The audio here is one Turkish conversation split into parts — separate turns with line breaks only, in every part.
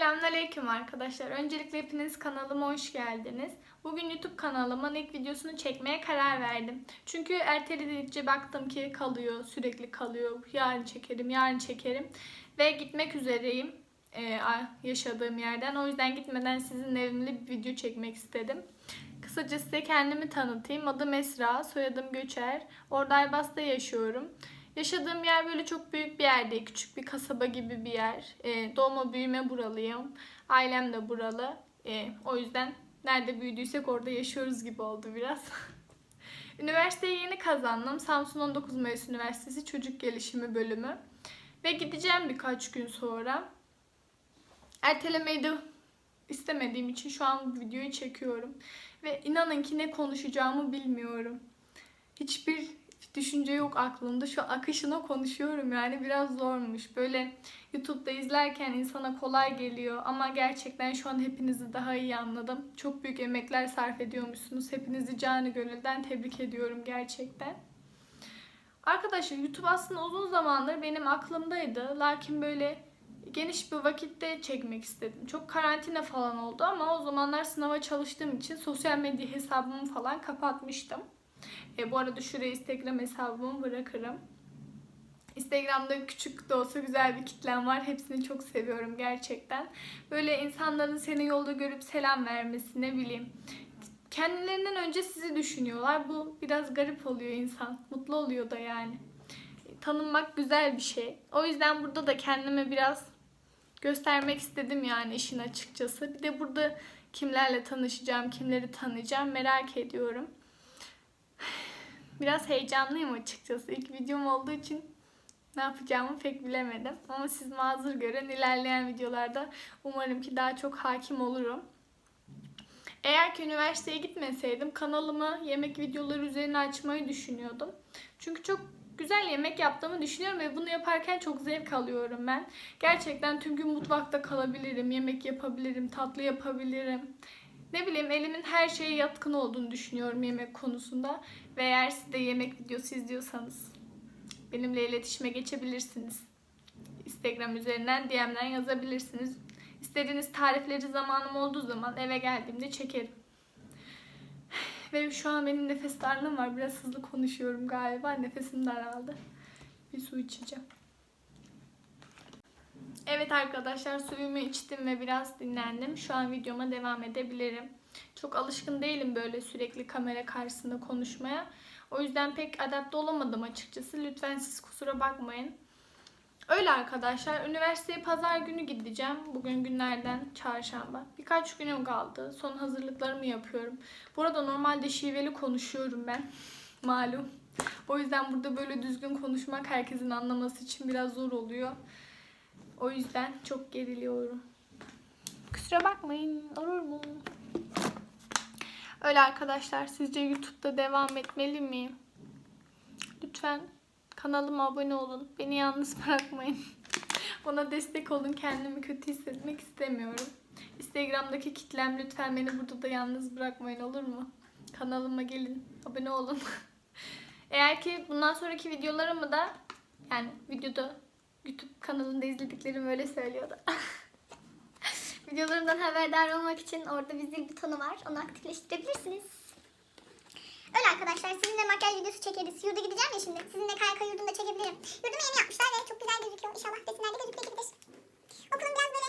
Selamünaleyküm arkadaşlar. Öncelikle hepiniz kanalıma hoş geldiniz. Bugün YouTube kanalımın ilk videosunu çekmeye karar verdim. Çünkü erteledikçe baktım ki kalıyor, sürekli kalıyor. Yarın çekerim, yarın çekerim. Ve gitmek üzereyim e, yaşadığım yerden. O yüzden gitmeden sizin evimde bir video çekmek istedim. Kısaca size kendimi tanıtayım. Adım Esra, soyadım Göçer. Orada Aybas'ta yaşıyorum. Yaşadığım yer böyle çok büyük bir yer değil. Küçük bir kasaba gibi bir yer. E, doğma büyüme buralıyım. Ailem de buralı. E, o yüzden nerede büyüdüysek orada yaşıyoruz gibi oldu biraz. Üniversiteyi yeni kazandım. Samsun 19 Mayıs Üniversitesi Çocuk Gelişimi Bölümü. Ve gideceğim birkaç gün sonra. Ertelemeyi istemediğim için şu an videoyu çekiyorum. Ve inanın ki ne konuşacağımı bilmiyorum. Hiçbir düşünce yok aklımda. Şu akışına konuşuyorum yani biraz zormuş. Böyle YouTube'da izlerken insana kolay geliyor ama gerçekten şu an hepinizi daha iyi anladım. Çok büyük emekler sarf ediyormuşsunuz. Hepinizi canı gönülden tebrik ediyorum gerçekten. Arkadaşlar YouTube aslında uzun zamandır benim aklımdaydı. Lakin böyle geniş bir vakitte çekmek istedim. Çok karantina falan oldu ama o zamanlar sınava çalıştığım için sosyal medya hesabımı falan kapatmıştım. E, bu arada şuraya Instagram hesabımı bırakırım. Instagram'da küçük de olsa güzel bir kitlem var. Hepsini çok seviyorum gerçekten. Böyle insanların seni yolda görüp selam vermesi ne bileyim. Kendilerinden önce sizi düşünüyorlar. Bu biraz garip oluyor insan. Mutlu oluyor da yani. Tanınmak güzel bir şey. O yüzden burada da kendime biraz göstermek istedim yani işin açıkçası. Bir de burada kimlerle tanışacağım, kimleri tanıyacağım merak ediyorum. Biraz heyecanlıyım açıkçası. İlk videom olduğu için ne yapacağımı pek bilemedim. Ama siz mazur görün. İlerleyen videolarda umarım ki daha çok hakim olurum. Eğer ki üniversiteye gitmeseydim kanalımı yemek videoları üzerine açmayı düşünüyordum. Çünkü çok güzel yemek yaptığımı düşünüyorum ve bunu yaparken çok zevk alıyorum ben. Gerçekten tüm gün mutfakta kalabilirim, yemek yapabilirim, tatlı yapabilirim. Ne bileyim elimin her şeye yatkın olduğunu düşünüyorum yemek konusunda. Ve eğer siz de yemek videosu izliyorsanız benimle iletişime geçebilirsiniz. Instagram üzerinden DM'den yazabilirsiniz. İstediğiniz tarifleri zamanım olduğu zaman eve geldiğimde çekerim. Ve şu an benim nefes darlığım var. Biraz hızlı konuşuyorum galiba. Nefesim daraldı. Bir su içeceğim. Evet arkadaşlar suyumu içtim ve biraz dinlendim. Şu an videoma devam edebilirim. Çok alışkın değilim böyle sürekli kamera karşısında konuşmaya. O yüzden pek adapte olamadım açıkçası. Lütfen siz kusura bakmayın. Öyle arkadaşlar. Üniversiteye pazar günü gideceğim. Bugün günlerden çarşamba. Birkaç günüm kaldı. Son hazırlıklarımı yapıyorum. Bu arada normalde şiveli konuşuyorum ben. Malum. O yüzden burada böyle düzgün konuşmak herkesin anlaması için biraz zor oluyor. O yüzden çok geriliyorum. Kusura bakmayın. Olur mu? Öyle arkadaşlar. Sizce YouTube'da devam etmeli miyim? Lütfen kanalıma abone olun. Beni yalnız bırakmayın. Bana destek olun. Kendimi kötü hissetmek istemiyorum. Instagram'daki kitlem lütfen beni burada da yalnız bırakmayın olur mu? Kanalıma gelin. Abone olun. Eğer ki bundan sonraki videolarımı da yani videoda YouTube kanalında izlediklerim öyle söylüyordu.
Videolarımdan haberdar olmak için orada bir zil butonu var. Onu aktifleştirebilirsiniz. Öyle arkadaşlar sizinle makyaj videosu çekeriz. Yurda gideceğim ya şimdi. Sizinle KYK yurdunda çekebilirim. Yurdumu yeni yapmışlar ve çok güzel gözüküyor. İnşallah resimlerde gözükebilir. Okulum biraz böyle...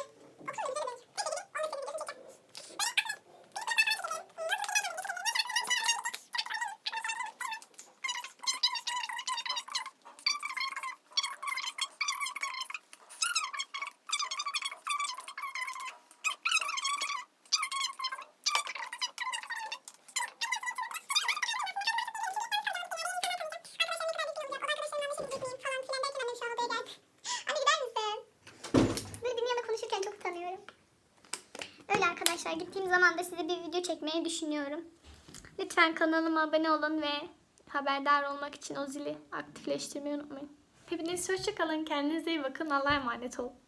arkadaşlar gittiğim zaman da size bir video çekmeyi düşünüyorum. Lütfen kanalıma abone olun ve haberdar olmak için o zili aktifleştirmeyi unutmayın.
Hepiniz hoşçakalın. Kendinize iyi bakın. Allah'a emanet olun.